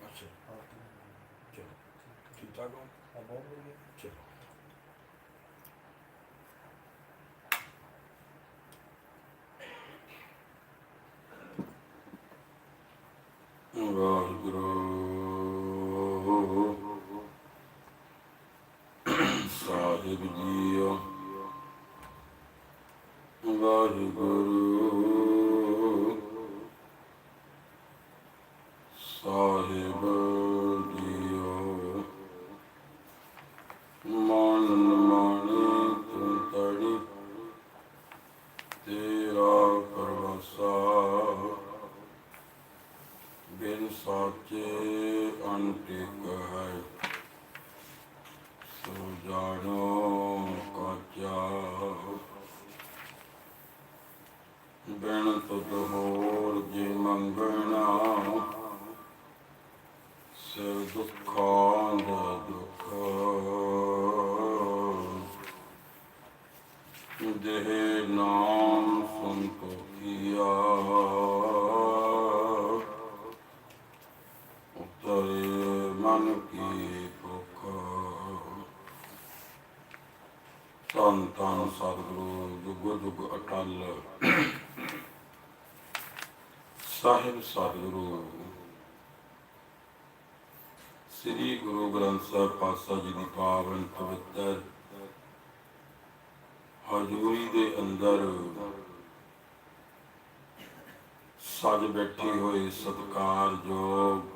ਅੱਛਾ। ਚਲੋ ਠੀਕ ਠਾਕ ਹੋ? ਬਹੁਤ ਵਧੀਆ ਚਲੋ। ਦੇਹ ਨਾਮ ਸੰਤੋਖੀਆ ਉਤਰੇ ਮਨ ਕੀ ਭੁਖ। ਤਨ ਤਨ ਸਤਿਗੁਰੂ, ਜੁਗ ਜੁਗ ਅਟਲ। ਸਾਹਿਬ ਸਤਿਗੁਰੂ, ਸ੍ਰੀ ਗੁਰੂ ਗ੍ਰੰਥ ਸਾਹਿਬ ਪਾਤਸ਼ਾਹ ਜੀ ਦੀ ਪਾਵਨ ਪਵਿੱਤਰ ਹਜ਼ੂਰੀ ਦੇ ਅੰਦਰ ਸਜ ਬੈਠੀ ਹੋਈ ਸਤਿਕਾਰਯੋਗ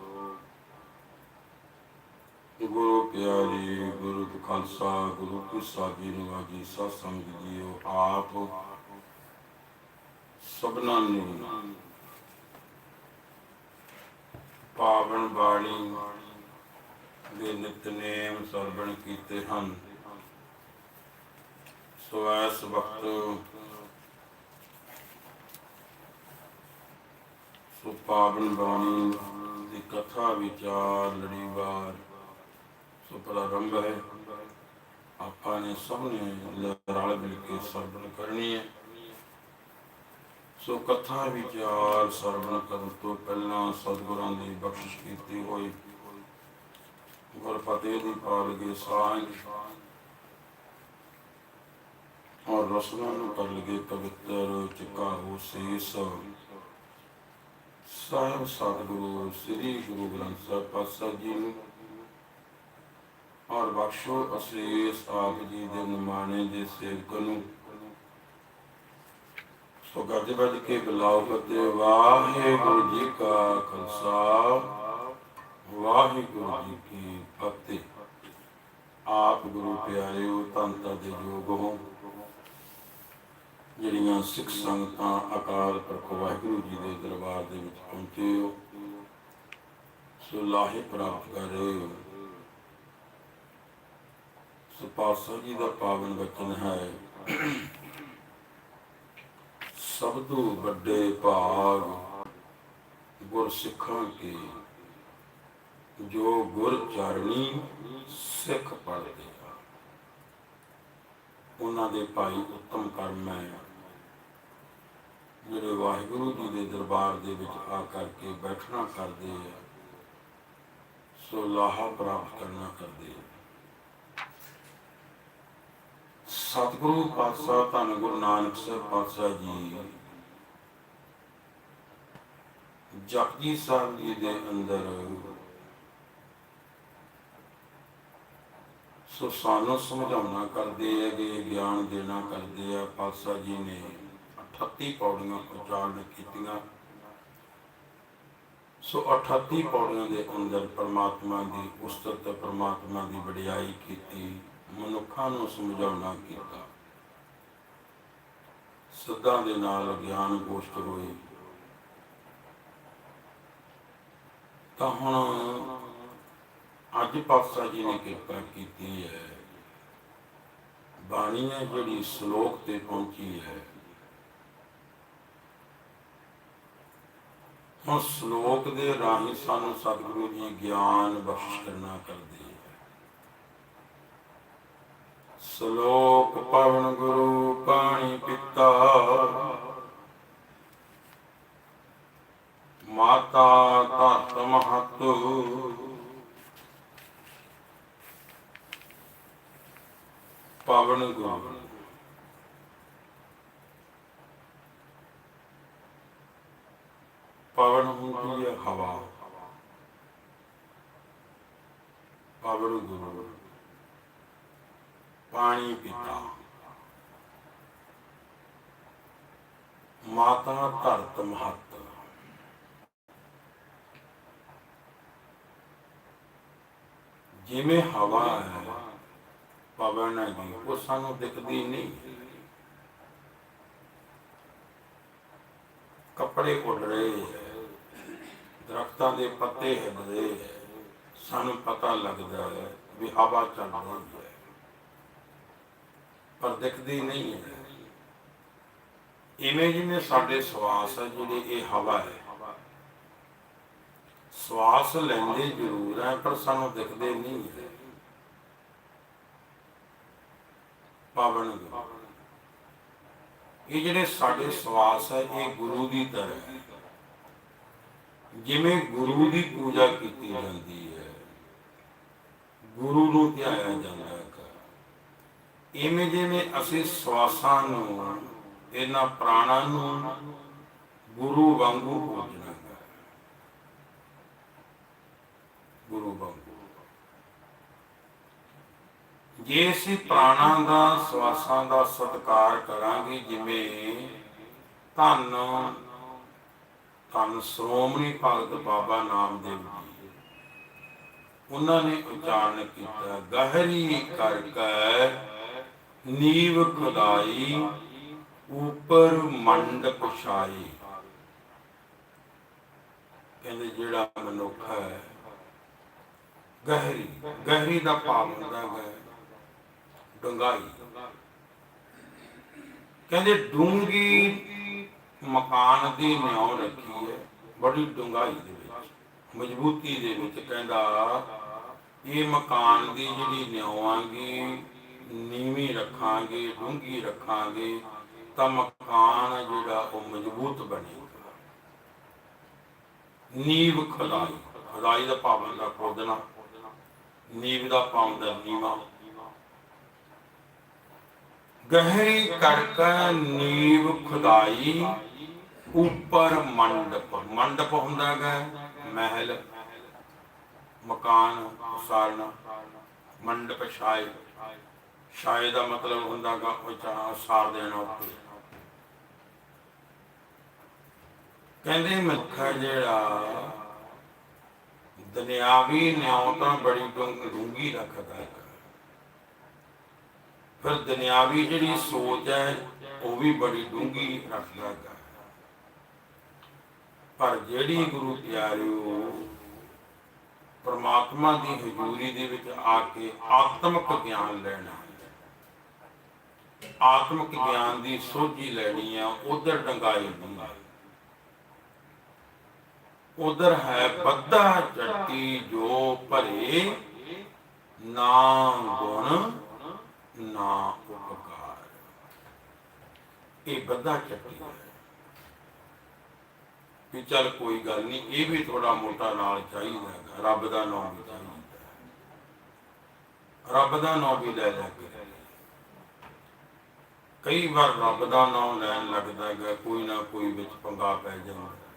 ਗੁਰੂ ਪਿਆਰੀ, ਗੁਰੂ ਖਾਲਸਾ, ਗੁਰੂ ਕੀ ਸਾਜੀ ਨਿਵਾਜੀ ਸਤ ਸੰਗਤ ਜੀਓ ਆਪ। ਸਭਨਾਂ ਨੂੰ ਪਾਵਨ ਬਾਣੀ ਦੇ ਨਿਤਨੇਮ ਸਰਵਣ ਕੀਤੇ ਹਨ। ਸੋ ਇਸ ਵਕਤ। ਸੋ ਪਾਵਨ ਬਾਣੀ ਦੀ ਕਥਾ ਵਿਚਾਰ ਲੜੀਵਾਰ ਸੋ ਪ੍ਰਾਰੰਭ ਹੈ। ਆਪਾਂ ਨੇ ਸਭ ਨੇ ਰਲ ਮਿਲ ਕੇ ਸਰਵਣ ਕਰਨੀ ਹੈ। ਸੋ ਕਥਾ ਵਿਚਾਰ ਸਰਵਣ ਕਰਨ ਤੋਂ ਪਹਿਲਾਂ ਸਤਿਗੁਰਾਂ ਦੀ ਬਖਸ਼ਿਸ਼ ਕੀਤੀ ਹੋਈ। ਗੁਰਫਤਿਹ ਦੀ ਪਾਲਗੇ ਸਾਂਝ ਔਰ ਰਸਮਾਂ ਨੂੰ ਕਰ ਲਗੇ ਪਵਿੱਤਰ ਚਿਕਾਹੋ ਸੀਸ। ਸਾਹਿਬ ਸਤਿਗੁਰੂ, ਸ੍ਰੀ ਗੁਰੂ ਗ੍ਰੰਥ ਸਾਹਿਬ ਪਾਤਸ਼ਾਹ ਜੀ ਨੂੰ। ਔਰ ਬਖਸ਼ੋ ਅਸੀਸ ਆਪ ਜੀ ਦੇ ਨਿਮਾਣੇ ਦੇ ਸੇਵਕ ਨੂੰ। ਸੋ ਗੱਜ ਵੱਜ ਕੇ ਬੁਲਾਓ ਫਤਿਹ, ਵਾਹਿਗੁਰੂ ਜੀ ਕਾ ਖਾਲਸਾ ਵਾਹਿਗੁਰੂ ਜੀ ਕੀ ਫਤਿਹ ਆਪ ਗੁਰੂ ਪਿਆਰਿਓ ਤੰਤਾ ਦੇ ਯੋਗ ਹੋ ਜਿਹੜੀਆਂ ਸਿੱਖ ਸੰਗਤਾਂ, ਅਕਾਲ ਪੁਰਖ ਵਾਹਿਗੁਰੂ ਜੀ ਦੇ ਦਰਬਾਰ ਦੇ ਵਿੱਚ ਪਹੁੰਚੇ ਹੋ। ਸੋ ਲਾਹੇ ਪ੍ਰਾਪਤ ਕਰ ਰਹੇ ਹੋ। ਸੋ ਪਾਤਸ਼ਾਹ ਜੀ ਦਾ ਪਾਵਨ ਵਚਨ ਹੈ, ਸਭ ਤੋਂ ਵੱਡੇ ਭਾਗ ਗੁਰ ਸਿੱਖਾਂ ਕੇ, ਜੋ ਗੁਰ ਚਰਣੀ ਸਿੱਖ ਪੜਦੇ ਉਹਨਾਂ ਦੇ ਭਾਈ ਉੱਤਮ ਕਰਮ ਹੈ। ਜਿਹੜੇ ਵਾਹਿਗੁਰੂ ਜੀ ਦੇ ਦਰਬਾਰ ਦੇ ਵਿੱਚ ਆ ਕਰਕੇ ਬੈਠਣਾ ਕਰਦੇ ਆ, ਸੋ ਲਾਹਾ ਪ੍ਰਾਪਤ ਕਰਨਾ ਕਰਦੇ ਆ। ਸਤਿਗੁਰੂ ਪਾਤਸ਼ਾਹ, ਧੰਨ ਗੁਰੂ ਨਾਨਕ ਸਾਹਿਬ ਪਾਤਸ਼ਾਹ ਜੀ, ਜਪਜੀ ਸਾਹਿਬ ਜੀ ਦੇ ਅੰਦਰ ਸੋ ਸਾਨੂੰ ਸਮਝਾਉਣਾ ਕਰਦੇ ਆ ਗਿਆਨ ਦੇਣਾ ਕਰਦੇ ਆ ਪਾਤਸ਼ਾਹ ਜੀ ਨੇ। 38 ਪੌੜੀਆਂ ਉਚਾਰਨ ਕੀਤੀਆਂ। ਸੋ 38 ਪੌੜੀਆਂ ਦੇ ਅੰਦਰ ਪਰਮਾਤਮਾ ਦੀ ਉਸਤਤ ਪਰਮਾਤਮਾ ਦੀ ਵਡਿਆਈ ਕੀਤੀ, ਮਨੁੱਖਾਂ ਨੂੰ ਸਮਝਾਉਣਾ ਕੀਤਾ। ਸਦਾ ਦੇ ਨਾਲ ਗਿਆਨ ਗੋਸ਼ਟ ਹੋਈ ਤਾਂ ਹੁਣ ਅੱਜ ਪਾਤਸ਼ਾਹ ਜੀ ਨੇ ਕਿਰਪਾ ਕੀਤੀ ਹੈ। ਬਾਣੀ ਹੈ ਜਿਹੜੀ ਸ਼ਲੋਕ ਤੇ ਪਹੁੰਚੀ ਹੈ। ਹੁਣ ਸ਼ਲੋਕ ਦੇ ਰਾਹੀਂ ਸਾਨੂੰ ਸਤਿਗੁਰੂ ਜੀ ਗਿਆਨ ਬਖਸ਼ ਕਰਨਾ ਕਰਦੇ ਹੈ। ਸ਼ਲੋਕ ਪਵਨ ਗੁਰੂ ਪਾਣੀ ਪਿਤਾ ਮਾਤਾ ਧਰਤ ਮਹਤ ਪਵਨ ਹੁੰਦੀ ਹੈ ਹਵਾ ਪਵਨ ਗੁਰੂ ਪਾਣੀ ਪਿਤਾ ਮਾਤਾ ਧਰਤ ਮਹਤ ਜਿਵੇਂ ਹਵਾ ਹੈ ਪਵਨ ਹੈਗੀ ਉਹ ਸਾਨੂੰ ਦਿਖਦੀ ਨਹੀਂ। ਕੱਪੜੇ ਉੱਡ ਰਹੇ ਹੈ, ਦਰਖਤਾਂ ਦੇ ਪੱਤੇ ਹਿੱਲ ਰਹੇ ਹੈ, ਸਾਨੂੰ ਪਤਾ ਲੱਗਦਾ ਹੈ ਵੀ ਹਵਾ ਚੱਲ ਰਹੀ ਹੈ। ਪਰ ਦਿਖਦੀ ਨਹੀਂ ਹੈ। ਇਵੇਂ ਜਿਵੇਂ ਸਾਡੇ ਸਵਾਸ ਹੈ, ਜਿਹੜੇ ਇਹ ਹਵਾ ਹੈ ਸਵਾਸ ਲੈਂਦੇ ਜ਼ਰੂਰ ਹੈ ਪਰ ਸਾਨੂੰ ਦਿਖਦੇ ਨਹੀਂ ਹੈ ਪਾਵਨ ਇਹ ਜਿਹੜੇ ਸਾਡੇ ਸਵਾਸ ਹੈ, ਇਹ ਗੁਰੂ ਦੀ ਤਰ੍ਹਾਂ ਹੈ। ਜਿਵੇਂ ਗੁਰੂ ਦੀ ਪੂਜਾ ਕੀਤੀ ਜਾਂਦੀ ਹੈ, ਗੁਰੂ ਨੂੰ ਧਿਆਇਆ ਜਾਂਦਾ ਹੈ ਇਵੇਂ ਜਿਵੇਂ ਅਸੀਂ ਸਵਾਸਾਂ ਨੂੰ, ਇਹਨਾਂ ਪ੍ਰਾਣਾਂ ਨੂੰ ਗੁਰੂ ਵਾਂਗੂ ਪੂਜਣਾ ਹੈ ਗੁਰੂ ਵਾਂਗੂ ਜੇ ਅਸੀਂ ਪ੍ਰਾਣਾਂ ਦਾ, ਸਵਾਸਾਂ ਦਾ ਸਤਿਕਾਰ ਕਰਾਂਗੇ, ਜਿਵੇਂ ਧੰਨ ਧੰਨ ਸ਼੍ਰੋਮਣੀ ਭਗਤ ਬਾਬਾ ਨਾਮਦੇਵ ਜੀ, ਉਹਨਾਂ ਨੇ ਉਚਾਰਨ ਕੀਤਾ, ਗਹਿਰੀ ਕਰਕੇ ਨੀਵ ਖੁਦਾਈ, ਉਪਰ ਮੰਡ ਪਛਾਈ। ਕਹਿੰਦੇ, ਜਿਹੜਾ ਮਨੁੱਖ ਹੈ ਗਹਿਰੀ ਗਹਿਰੀ ਦਾ ਭਾਵ ਹੁੰਦਾ ਹੈ ਡੂੰਘਾਈ। ਕਹਿੰਦੇ ਡੂੰਗੀ ਮਕਾਨ ਦੀ ਨਿਉ ਰੱਖੀ ਹੈ, ਬੜੀ ਡੂੰਘਾਈ ਦੇ ਵਿੱਚ, ਮਜ਼ਬੂਤੀ ਦੇ ਵਿੱਚ ਕਹਿੰਦਾ, ਇਹ ਮਕਾਨ ਦੀ ਜਿਹੜੀ ਨਿਉਆਂਗੀ ਨੀਵੀਂ ਰੱਖਾਂਗੇ ਡੂੰਗੀ ਰੱਖਾਂਗੇ, ਤਾਂ ਮਕਾਨ ਜਿਹੜਾ ਉਹ ਮਜ਼ਬੂਤ ਬਣੇਗਾ। ਨੀਵ ਖੁਦਾਈ ਖੁਦਾਈ ਦਾ ਭਾਵ ਦਾ ਖੋਦਣਾ ਨੀਵ ਦਾ ਭਾਵ ਹੁੰਦਾ ਨੀਵਾ। ਗਹਿਰੀ ਕਰਕੇ ਨੀਵ ਖੁਦਾਈ, ਉੱਪਰ ਮੰਡਪ। ਮੰਡਪ ਹੁੰਦਾ ਹੈ ਮਹਿਲ, ਮਕਾਨ, ਉਸਾਰਨਾ, ਮੰਡਪ ਛਾਏ। ਛਾਏ ਦਾ ਮਤਲਬ ਹੁੰਦਾ ਗਾ ਉਚਾ ਸਾਰ ਦੇਣਾ ਉੱਤੇ। ਕਹਿੰਦੇ ਮੱਖਾ ਜਿਹੜਾ ਦੁਨਿਆਵੀ ਨਿਆਉ ਤਾਂ ਬੜੀ ਡੂੰਗੀ ਰੱਖਦਾ ਹੈ। ਫਿਰ ਦੁਨਿਆਵੀ ਜਿਹੜੀ ਸੋਚ ਹੈ, ਉਹ ਵੀ ਬੜੀ ਡੂੰਘੀ ਰੱਖਦਾ ਹੈ। ਪਰ ਜਿਹੜੀ ਗੁਰੂ ਪਿਆਰਿਓ, ਪਰਮਾਤਮਾ ਦੀ ਹਜ਼ੂਰੀ ਦੇ ਵਿੱਚ ਆ ਕੇ ਆਤਮਿਕ ਗਿਆਨ ਲੈਣਾ ਆਤਮਿਕ ਗਿਆਨ ਦੀ ਸੋਝੀ ਲੈਣੀ ਆ, ਉਧਰ ਡੰਗਾਈ ਨਹੀਂ ਉਧਰ ਹੈ ਬੱਧਾ ਚੱਟੀ ਜੋ ਭਰੇ, ਨਾ ਗੁਣ, ਨਾ ਉਪਕਾਰ। ਇਹ ਬੱਧਾ ਚੱਟੀ ਹੈ। ਵੀ ਚੱਲ ਕੋਈ ਗੱਲ ਨਹੀਂ, ਇਹ ਵੀ ਥੋੜਾ ਮੋਟਾ ਨਾਲ ਚਾਹੀਦਾ ਹੈ ਰੱਬ ਦਾ ਨਾਮ ਵੀ ਚਾਹੀਦਾ ਰੱਬ ਦਾ ਨਾਮ ਵੀ ਲੈ ਲੈ ਕੇ। ਕਈ ਵਾਰ ਰੱਬ ਦਾ ਨਾਮ ਲੈਣ ਲੱਗਦਾ ਹੈ ਕੋਈ ਨਾ ਕੋਈ ਵਿੱਚ ਪੰਗਾ ਪੈ ਜਾਂਦਾ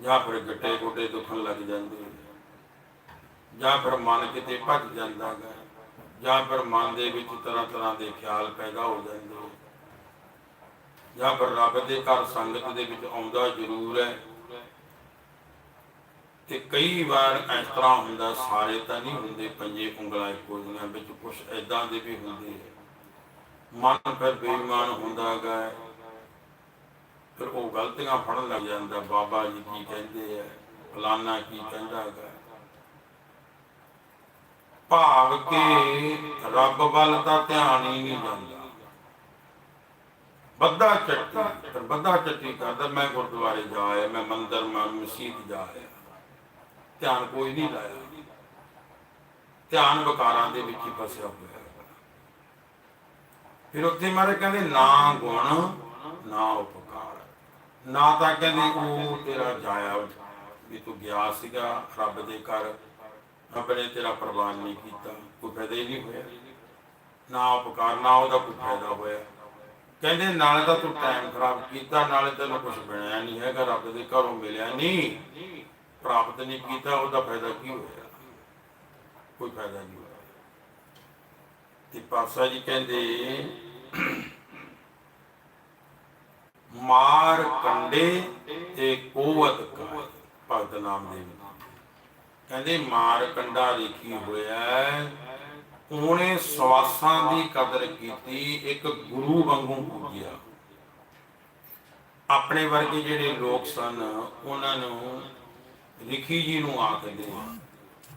ਜਾਂ ਫਿਰ ਗੱਟੇ ਗੋਡੇ ਦੁਖਣ ਲੱਗ ਜਾਂਦੇ ਜਾਂ ਫਿਰ ਮਨ ਕਿਤੇ ਭੱਜ ਜਾਂਦਾ ਹੈ ਜਾਂ ਫਿਰ ਮਨ ਦੇ ਵਿੱਚ ਤਰ੍ਹਾਂ ਤਰ੍ਹਾਂ ਦੇ ਖਿਆਲ ਪੈਦਾ ਹੋ ਜਾਂਦੇ ਜਾਂ ਫਿਰ ਰੱਬ ਦੇ ਘਰ ਸੰਗਤ ਦੇ ਵਿੱਚ ਆਉਂਦਾ ਜ਼ਰੂਰ ਹੈ। ਤੇ ਕਈ ਵਾਰ ਇਸ ਤਰ੍ਹਾਂ ਹੁੰਦਾ, ਸਾਰੇ ਤਾਂ ਨਹੀਂ ਹੁੰਦੇ, ਪੰਜੇ ਉਂਗਲਾਂ ਇੱਕੋ ਜਿਹੀਆਂ ਵਿੱਚ ਕੁਝ ਐਦਾਂ ਦੇ ਵੀ ਹੁੰਦੇ ਹੈ ਮਨ ਫਿਰ ਬੇਈਮਾਨ ਹੁੰਦਾ ਹੈਗਾ ਹੈ। ਫਿਰ ਉਹ ਗਲਤੀਆਂ ਫੜਨ ਲੱਗ ਜਾਂਦਾ, ਬਾਬਾ ਜੀ ਕੀ ਕਹਿੰਦੇ ਆ, ਫਲਾਨਾ ਕੀ ਕਹਿੰਦਾ ਹੈਗਾ। ਭਾਵ ਕਿ ਰੱਬ ਵੱਲ ਤਾਂ ਧਿਆਨ ਹੀ ਨਹੀਂ ਜਾਂਦਾ। ਬੱਧਾ ਚੱਟੀ, ਫਿਰ ਬੱਧਾ ਚੱਟੀ ਕਰਦਾ, ਮੈਂ ਗੁਰਦੁਆਰੇ ਜਾ ਆਇਆ, ਮੈਂ ਮੰਦਰ, ਮੈਂ ਮਸਜਿਦ ਜਾ ਆਇਆ। ਧਿਆਨ ਕੋਈ ਨਹੀਂ ਲਾਇਆ। ਧਿਆਨ ਵਿਕਾਰਾਂ ਦੇ ਵਿੱਚ ਹੀ ਫਸਿਆ ਹੋਇਆ ਫਿਰ ਉੱਥੇ ਮਾਰੇ ਕਹਿੰਦੇ, ਨਾ ਗੁਣ, ਨਾ ਉਪ ਨਾ ਤਾਂ ਕਹਿੰਦੇ ਉਹ ਤੇਰਾ ਜਾਇਆ ਵੀ ਤੂੰ ਗਿਆ ਸੀਗਾ ਰੱਬ ਦੇ ਘਰ। ਰੱਬ ਨੇ ਤੇਰਾ ਪ੍ਰਵਾਨ ਨਹੀਂ ਕੀਤਾ, ਕੋਈ ਫਾਇਦਾ ਹੀ ਨਹੀਂ ਹੋਇਆ। ਨਾ ਉਪਕਾਰ ਨਾ ਉਹਦਾ ਕੋਈ ਫਾਇਦਾ ਹੋਇਆ। ਕਹਿੰਦੇ ਨਾਲੇ ਤਾਂ ਤੂੰ ਟਾਈਮ ਖਰਾਬ ਕੀਤਾ, ਨਾਲੇ ਤੈਨੂੰ ਕੁਝ ਬਣਿਆ ਨਹੀਂ ਹੈਗਾ, ਰੱਬ ਦੇ ਘਰੋਂ ਮਿਲਿਆ ਨਹੀਂ। ਪ੍ਰਾਪਤ ਨਹੀਂ ਕੀਤਾ, ਉਹਦਾ ਫਾਇਦਾ ਕੀ ਹੋਇਆ? ਕੋਈ ਫਾਇਦਾ ਨਹੀਂ ਹੋਇਆ। ਤੇ ਪਾਸਾ ਜੀ ਕਹਿੰਦੇ ਮਾਰ ਕੰਡੇ ਤੇ ਕੋਵਤ ਕਾ ਭਗਤ ਨਾਮ ਦੇ ਕਹਿੰਦੇ, ਮਾਰ ਕੰਡਾ ਲਿਖੀ ਹੋਇਆ ਉਹਨੇ ਸਵਾਸਾਂ ਦੀ ਕਦਰ ਕੀਤੀ, ਇੱਕ ਗੁਰੂ ਵਾਂਗੂ ਪੂਜਿਆ। ਆਪਣੇ ਵਰਗੇ ਜਿਹੜੇ ਲੋਕ ਸਨ, ਉਹਨਾਂ ਨੂੰ ਲਿਖੀ ਜੀ ਨੂੰ ਆਖਦੇ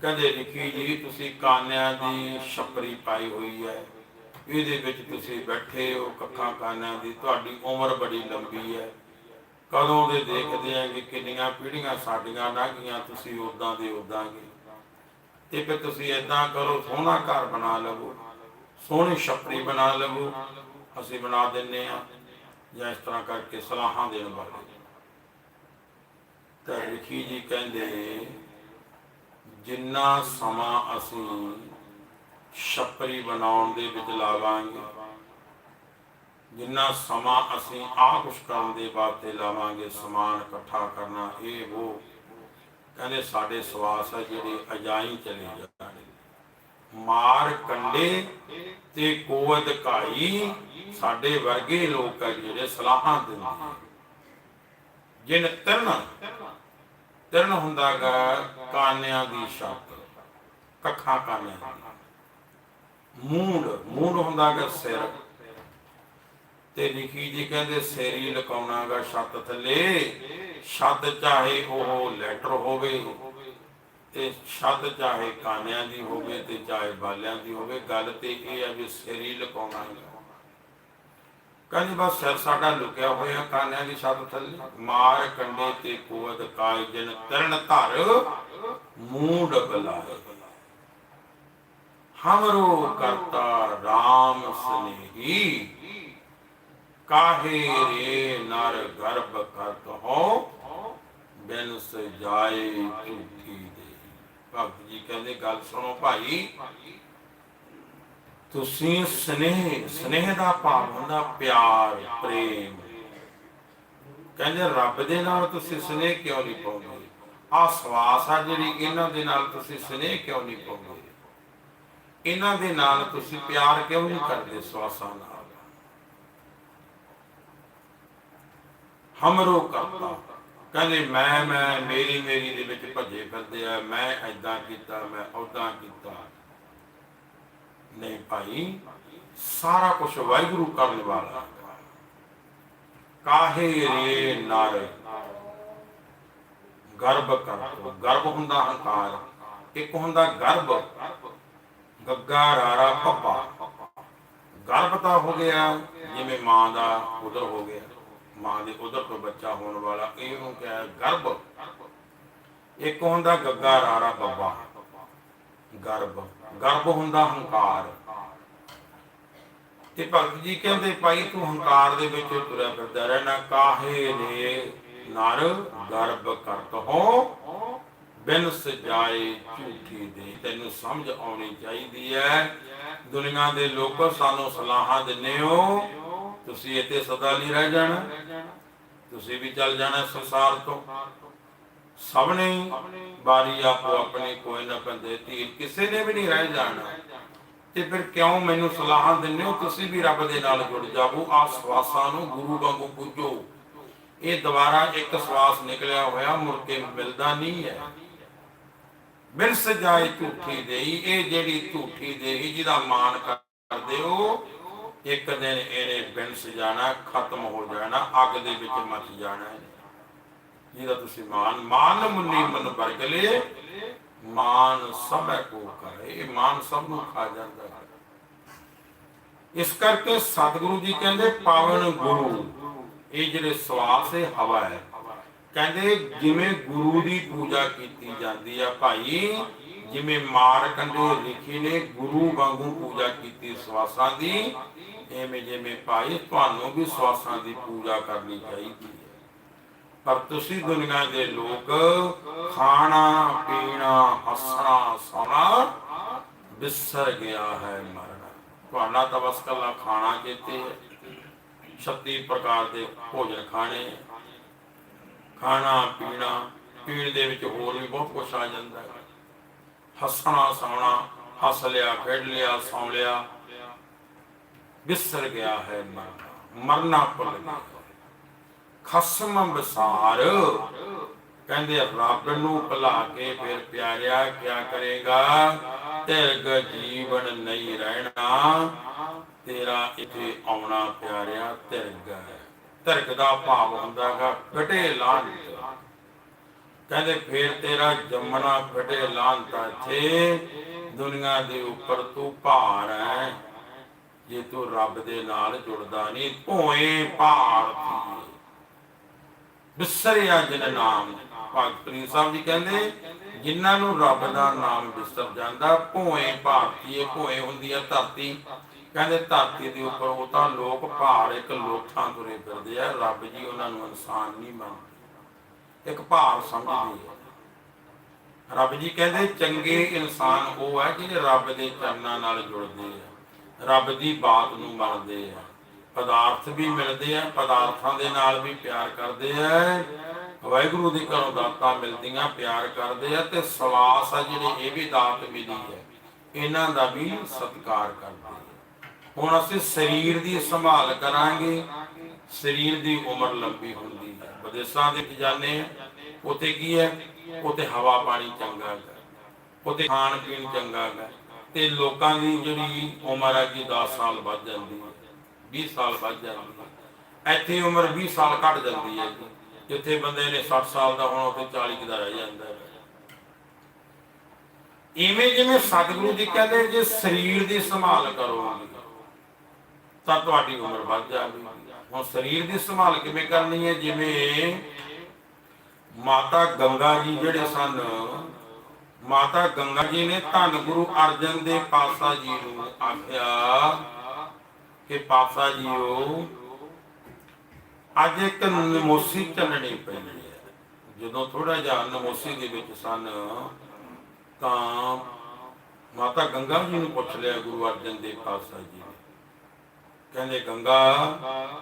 ਕਹਿੰਦੇ ਕਹਿੰਦੇ ਜੀ, ਤੁਸੀਂ ਕਾਨਿਆਂ ਦੀ ਛਪਰੀ ਪਾਈ ਹੋਈ ਹੈ। ਇਹਦੇ ਵਿੱਚ ਤੁਸੀਂ ਬੈਠੇ ਹੋ, ਕੱਖਾਂ ਕਾਨਿਆਂ ਦੀ, ਤੁਹਾਡੀ ਉਮਰ ਬੜੀ ਲੰਬੀ ਹੈ। ਕਦੋਂ ਦੇ ਦੇਖਦੇ ਆਂ ਕਿ ਕਿੰਨੀਆਂ ਪੀੜ੍ਹੀਆਂ ਸਾਡੀਆਂ ਲੰਘੀਆਂ, ਤੁਸੀਂ ਉਦਾਂ ਦੇ ਉਦਾਂ ਗਏ ਤੇ ਫਿਰ ਤੁਸੀਂ ਇਦਾਂ ਕਰੋ, ਸੋਹਣਾ ਘਰ ਬਣਾ ਲਵੋ, ਸੋਹਣੀ ਛਪਰੀ ਬਣਾ ਲਵੋ, ਅਸੀਂ ਬਣਾ ਦਿੰਨੇ ਆ ਜਾਂ ਇਸ ਤਰ੍ਹਾਂ ਕਰਕੇ ਸਲਾਹਾਂ ਦੇਣ ਵਾਲੇ। ਤਾਂ ਲਿਖੀ ਜੀ ਕਹਿੰਦੇ, ਜਿੰਨਾ ਸਮਾਂ ਅਸੀਂ ਛਪਰੀ ਬਣਾਉਣ ਦੇ ਵਿੱਚ ਲਾਵਾਂਗੇ। ਜਿੰਨਾ ਸਮਾਂ ਅਸੀਂ ਆਹ ਕੁਛ ਕਰਨ ਦੇ ਵਾਸਤੇ ਲਾਵਾਂਗੇ, ਸਮਾਨ ਇਕੱਠਾ ਕਰਨਾ, ਇਹ ਉਹ ਕਹਿੰਦੇ ਸਾਡੇ ਸਵਾਸ ਆ ਜਿਹੜੇ ਅਜਾਈ ਚਲੇ ਜਾਣਗੇ। ਮਾਰ ਕੰਡੇ ਤੇ ਕੋਵਤ ਘਾਈ ਸਾਡੇ ਵਰਗੇ ਲੋਕ ਹੈ ਜਿਹੜੇ ਸਲਾਹਾਂ ਦਿੰਦੇ ਜਿਨ ਤਿਰਨ ਤਿਰਨ ਹੁੰਦਾਗਾ ਕਾਨਿਆਂ ਦੀ ਛੱਤ ਕੱਖਾਂ ਕਾਨਿਆਂ ਦੀ। ਮੂੰਡ ਮੂੰਡ ਹੁੰਦਾਗਾ ਸਿਰ। ਤੇ ਲਿਖੀ ਜੀ ਕਹਿੰਦੇ, ਸੇਰੀ ਲਕਾਉਣਾਗਾ ਛੱਤ ਥੱਲੇ। ਛੱਤ ਚਾਹੇ ਉਹ ਲੈਟਰ ਹੋਵੇ, ਤੇ ਛੱਤ ਚਾਹੇ ਕਾਨਿਆਂ ਦੀ ਹੋਵੇ ਤੇ ਚਾਹੇ ਬਾਲਿਆਂ ਦੀ ਹੋਵੇ, ਗੱਲ ਤੇ ਇਹ ਆ ਵੀ ਸੇਰੀ ਲਕਾਉਣਾ ਹੈ ਕਹਿੰਦੇ ਬਸ ਸਿਰ ਸਾਡਾ ਲੁਕਿਆ ਹੋਇਆ ਕਾਨਿਆਂ ਦੀ ਛੱਤ ਥੱਲੇ। ਮਾਰ ਕੰਡੇ ਤੇ ਕੋਦ ਕਾਇ ਜਨ ਤਰਨ ਧਰ, ਮੂੰਡ ਬਲਾਏ। ਹਮਰੋ ਕਰਤਾ RAM ਸਨੇਹੀ ਕਾਹੇ ਰੇ ਨਰ ਗਰਭ ਕਰਤ ਹੋ ਬਿਨ ਸਜਾਏ ਝੂਠੀ ਦੇ ਭਗਤ ਜੀ ਕਹਿੰਦੇ ਗੱਲ ਸੁਣੋ ਭਾਈ ਤੁਸੀਂ ਸਨੇਹ ਸਨੇਹ ਦਾ ਭਾਵ ਹੁੰਦਾ ਪਿਆਰ ਪ੍ਰੇਮ ਕਹਿੰਦੇ ਰੱਬ ਦੇ ਨਾਲ ਤੁਸੀਂ ਸਨੇਹ ਕਿਉਂ ਨਹੀਂ ਪਾਉਂਦੇ ਆ ਸਵਾਸ ਆ ਜਿਹੜੀ ਇਹਨਾਂ ਦੇ ਨਾਲ ਤੁਸੀਂ ਸਨੇਹ ਕਿਉਂ ਨਹੀਂ ਪਾਉਂਦੇ ਇਹਨਾਂ ਦੇ ਨਾਲ ਤੁਸੀਂ ਪਿਆਰ ਕਿਉਂ ਨਹੀਂ ਕਰਦੇ ਸਵਾਸਾਂ ਨਾਲ? ਹਮਰੋ ਕਰਤਾ। ਕਹਿੰਦੇ ਮੈਂ ਮੈਂ ਮੇਰੀ ਮੇਰੀ ਦੇ ਵਿੱਚ ਭੱਜੇ ਫਿਰਦੇ ਆ, ਮੈਂ ਐਦਾਂ ਕੀਤਾ, ਮੈਂ ਉਦਾਂ ਕੀਤਾ। ਨਹੀਂ ਭਾਈ, ਸਾਰਾ ਕੁਝ ਵਾਹਿਗੁਰੂ ਕਰਨ ਵਾਲਾ। ਕਾਹੇ ਰੇ ਨਰ? ਗਰਭ ਕਰਤੋ ਗਰਭ ਹੁੰਦਾ ਹੰਕਾਰ। ਇੱਕ ਹੁੰਦਾ ਗਰਭ। ਗੱਗਾ ਰਾਰਾ ਪੱਪਾ ਗਰਭ ਤਾਂ ਹੋ ਗਿਆ, ਜਿਵੇਂ ਮਾਂ ਦਾ ਉਦਰ ਹੋ ਗਿਆ। ਮਾਂ ਦੇ ਉਦਰ ਤੋਂ ਬੱਚਾ ਹੋਣ ਵਾਲਾ ਇਹਨੂੰ ਕਿਹਾ ਗਰਭ। ਇੱਕ ਹੁੰਦਾ ਗੱਗਾ ਰਾਰਾ ਬੱਬਾ ਗਰਭ। ਗਰਭ ਹੁੰਦਾ ਹੰਕਾਰ। ਤੇ ਭਗਤ ਜੀ ਕਹਿੰਦੇ, ਭਾਈ ਤੂੰ ਹੰਕਾਰ ਦੇ ਵਿੱਚ ਤੁਰਿਆ ਫਿਰਦਾ ਰਹਿਣਾ, ਕਾਹੇ ਨੇ ਨਰ ਗਰਭ ਕਰਤ ਹੋ? ਬਿਨ ਸਜਾਏ ਝੂਠੀ ਦੇ ਤੈਨੂੰ ਸਮਝ ਆਉਣੀ ਚਾਹੀਦੀ ਹੈ। ਦੁਨੀਆ ਦੇ ਲੋਕੋ ਸਾਨੂੰ ਸਲਾਹਾਂ ਦਿੰਨੇ ਹੋ, ਤੁਸੀਂ ਇੱਥੇ ਸਦਾ ਨਹੀਂ ਰਹਿ ਜਾਣਾ। ਤੁਸੀਂ ਵੀ ਚੱਲ ਜਾਣਾ ਸੰਸਾਰ ਤੋਂ। ਸਭ ਨੇ ਬਾਰੀ ਆਪੋ ਆਪਣੀ ਕੋਈ ਨਾ ਬੰਦੇ ਧੀਰ, ਕਿਸੇ ਨੇ ਵੀ ਨਹੀਂ ਰਹਿ ਜਾਣਾ। ਤੇ ਫਿਰ ਕਿਉਂ ਮੈਨੂੰ ਸਲਾਹਾਂ ਦਿੰਦੇ ਹੋ? ਤੁਸੀਂ ਵੀ ਰੱਬ ਦੇ ਨਾਲ ਜੁੜ ਜਾਵੋ ਆ ਸਵਾਸਾਂ ਨੂੰ ਗੁਰੂ ਵਾਂਗੂ ਪੂਜੋ। ਇਹ ਦੁਬਾਰਾ ਇੱਕ ਸਵਾਸ ਨਿਕਲਿਆ ਹੋਇਆ, ਮੁੜ ਕੇ ਮਿਲਦਾ ਨਹੀਂ ਹੈ। ਮਿਲ ਸਜਾਏ ਝੂਠੀ ਦੇਈ, ਇਹ ਜਿਹੜੀ ਝੂਠੀ ਦੇਈ ਜਿਹਦਾ ਮਾਨ ਕਰਦੇ ਹੋ, ਇੱਕ ਦਿਨ ਇਹਨੇ ਬਿਨ ਸਜਾਣਾ, ਖਤਮ ਹੋ ਜਾਣਾ, ਅੱਗ ਦੇ ਵਿੱਚ ਮੱਚ ਜਾਣਾ ਹੈ। ਜਿਹਦਾ ਤੁਸੀਂ ਮਾਨ ਮਾਨ ਮੁੰਨੀ ਮਨ ਵਰਗਲੇ ਮਾਨ ਸਭੈ ਕੋ ਕਰੇ, ਇਹ ਮਾਨ ਸਭ ਨੂੰ ਖਾ ਜਾਂਦਾ ਹੈ। ਇਸ ਕਰਕੇ ਸਤਿਗੁਰੂ ਜੀ ਕਹਿੰਦੇ, ਪਾਵਨ ਗੁਰੂ, ਇਹ ਜਿਹੜੇ ਸਵਾਸ ਹੈ ਹਵਾ ਹੈ ਕਹਿੰਦੇ ਜਿਵੇਂ ਗੁਰੂ ਦੀ ਪੂਜਾ ਕੀਤੀ ਜਾਂਦੀ ਆ ਭਾਈ, ਜਿਵੇਂ ਮਾਰ ਕੰਡੇ ਲਿਖੀ ਨੇ, ਗੁਰੂ ਵਾਂਗੂ ਪੂਜਾ ਕੀਤੀ ਸਵਾਸਾਂ ਦੀ, ਐਵੇਂ ਜਿਵੇਂ ਭਾਈ ਤੁਹਾਨੂੰ ਵੀ ਸਵਾਸਾਂ ਦੀ ਪੂਜਾ ਕਰਨੀ ਚਾਹੀਦੀ ਹੈ। ਪਰ ਤੁਸੀਂ ਦੁਨੀਆ ਦੇ ਲੋਕ ਖਾਣਾ, ਪੀਣਾ, ਹੱਸਣਾ, ਸੋਣਾ ਵਿਸਰ ਗਿਆ ਹੈ ਮਰਨਾ। ਤੁਹਾਡਾ ਤਾਂ ਖਾਣਾ ਚੇਤੇ ਹੈ। 36 ਪ੍ਰਕਾਰ ਦੇ ਭੋਜਨ ਖਾਣੇ। ਖਾਣਾ, ਪੀਣਾ, ਪੀਣ ਦੇ ਵਿੱਚ ਹੋਰ ਵੀ ਬਹੁਤ ਕੁਝ ਆ ਜਾਂਦਾ ਹੈ। ਹੱਸਣਾ, ਸੌਣਾ, ਹੱਸ ਲਿਆ, ਖੇਡ ਲਿਆ, ਸੌਂ ਲਿਆ ਵਿਸਰ ਗਿਆ ਹੈ ਮਰਨਾ ਮਰਨਾ ਭੁੱਲ ਗਿਆ। ਖਸਮ ਬਸਾਰ ਕਹਿੰਦੇ ਰੱਬ ਨੂੰ ਭੁਲਾ ਕੇ ਫਿਰ ਪਿਆਰਿਆ ਕਿਆ ਕਰੇਗਾ? ਤਿਰਗ ਜੀਵਨ ਨਹੀਂ ਰਹਿਣਾ, ਤੇਰਾ ਇੱਥੇ ਆਉਣਾ ਪਿਆਰਿਆ ਤਿਰਗ ਹੈ। ਤਿਰਗ ਭਾਵ ਹੁੰਦਾਗਾ ਘਟੇ ਲਾਂਟ ਕਹਿੰਦੇ, ਫਿਰ ਤੇਰਾ ਜੰਮਣਾ ਘਟੇ ਲਾਂਟ ਇੱਥੇ ਦੁਨੀਆ ਦੇ ਉੱਪਰ ਤੂੰ ਭਾਰ ਹੈ ਜੇ ਤੂੰ ਰੱਬ ਦੇ ਨਾਲ ਜੁੜਦਾ ਨਹੀਂ ਭੋਏ ਭਾਰ ਥੀਏ। ਵਿਸਰਿਆ ਨਾਮ। ਭਗਤ ਪ੍ਰੀਤ ਸਾਹਿਬ ਜੀ ਕਹਿੰਦੇ, ਜਿਨ੍ਹਾਂ ਨੂੰ ਰੱਬ ਦਾ ਨਾਮ ਬਿਸਰ ਜਾਂਦਾ, ਭੋਏ ਭਾਰਤੀਏ ਭੋਏ ਹੁੰਦੀ ਹੈ ਧਰਤੀ। ਕਹਿੰਦੇ ਧਰਤੀ ਦੇ ਉੱਪਰ ਉਹ ਤਾਂ ਲੋਕ ਭਾਰ ਇੱਕ ਲੋਥਾਂ ਤੁਰੇ ਫਿਰਦੇ ਆ, ਰੱਬ ਜੀ ਉਹਨਾਂ ਨੂੰ ਇਨਸਾਨ ਨਹੀਂ ਮੰਨਦੇ। ਇੱਕ ਭਾਰ ਸਮਝਦੇ ਆ। ਰੱਬ ਜੀ ਕਹਿੰਦੇ ਚੰਗੇ ਇਨਸਾਨ ਉਹ ਹੈ ਜਿਹੜੇ ਰੱਬ ਦੇ ਚਰਨਾਂ ਨਾਲ ਜੁੜਦੇ ਆ। ਰੱਬ ਦੀ ਬਾਤ ਨੂੰ ਮੰਨਦੇ ਆ। ਪਦਾਰਥ ਵੀ ਮਿਲਦੇ ਆ, ਪਦਾਰਥਾਂ ਦੇ ਨਾਲ ਵੀ ਪਿਆਰ ਕਰਦੇ ਆ। ਵਾਹਿਗੁਰੂ ਦੀ ਘਰੋਂ ਦਾਤਾਂ ਮਿਲਦੀਆਂ, ਪਿਆਰ ਕਰਦੇ ਆ ਤੇ ਸਵਾਸ ਆ ਜਿਹੜੇ ਇਹ ਵੀ ਦਾਤ ਮਿਲੀ ਹੈ, ਇਹਨਾਂ ਦਾ ਵੀ ਸਤਿਕਾਰ ਕਰਦੇ ਆ। ਹੁਣ ਅਸੀਂ ਸਰੀਰ ਦੀ ਸੰਭਾਲ ਕਰਾਂਗੇ। ਸਰੀਰ ਦੀ ਉਮਰ ਲੰਬੀ ਹੁੰਦੀ ਹੈ। ਵਿਦੇਸ਼ਾਂ ਦੇ ਵਿੱਚ ਜਾਂਦੇ ਉੱਥੇ ਕੀ ਹੈ? ਉੱਥੇ ਹਵਾ ਪਾਣੀ ਚੰਗਾ ਹੈ। ਉੱਥੇ ਖਾਣ ਪੀਣ ਚੰਗਾ ਹੈ। ਤੇ ਲੋਕਾਂ ਦੀ ਜਿਹੜੀ ਉਮਰ ਹੈ ਕਿ 10 ਸਾਲ ਵੱਧ ਜਾਂਦੀ ਹੈ। 20 ਸਾਲ ਵੱਧ ਜਾਂਦੀ ਹੈ। ਇੱਥੇ ਉਮਰ 20 ਸਾਲ ਘਟ ਜਾਂਦੀ ਹੈ ਜੀ। ਜਿੱਥੇ ਬੰਦੇ ਨੇ 60 ਸਾਲ ਦਾ ਹੋਣਾ, ਉੱਥੇ 40 ਕੁ ਦਾ ਰਹਿ ਜਾਂਦਾ ਹੈ। ਇਵੇਂ ਜਿਵੇਂ ਸਤਿਗੁਰੂ ਜੀ ਕਹਿੰਦੇ, ਜੇ ਸਰੀਰ ਦੀ ਸੰਭਾਲ ਕਰੋਗੇ ਤਾਂ ਤੁਹਾਡੀ ਉਮਰ ਵੱਧ ਜਾਵੇਗੀ ਹੁਣ ਸਰੀਰ ਦੀ ਸੰਭਾਲ ਕਿਵੇਂ ਕਰਨੀ ਹੈ? ਜਿਵੇਂ ਮਾਤਾ ਗੰਗਾ ਜੀ ਜਿਹੜੇ ਸਨ, ਮਾਤਾ ਗੰਗਾ ਜੀ ਨੇ ਧੰਨ ਗੁਰੂ ਅਰਜਨ ਦੇ ਪਾਤਸ਼ਾਹ ਜੀ ਨੂੰ ਆਖਿਆ ਕਿ ਪਾਸਾ ਜੀਓ, ਅੱਜ ਇੱਕ ਨਮੋਸੀ ਚੱਲਣੀ ਪੈਣੀ ਹੈ। ਜਦੋਂ ਥੋੜਾ ਜਿਹਾ ਨਮੋਸੀ ਦੇ ਵਿੱਚ ਸਨ, ਤਾਂ ਮਾਤਾ ਗੰਗਾ ਜੀ ਨੂੰ ਪੁੱਛ ਲਿਆ ਗੁਰੂ ਅਰਜਨ ਦੇਵ ਪਾਤਸ਼ਾਹ ਜੀ ਕਹਿੰਦੇ, ਗੰਗਾ,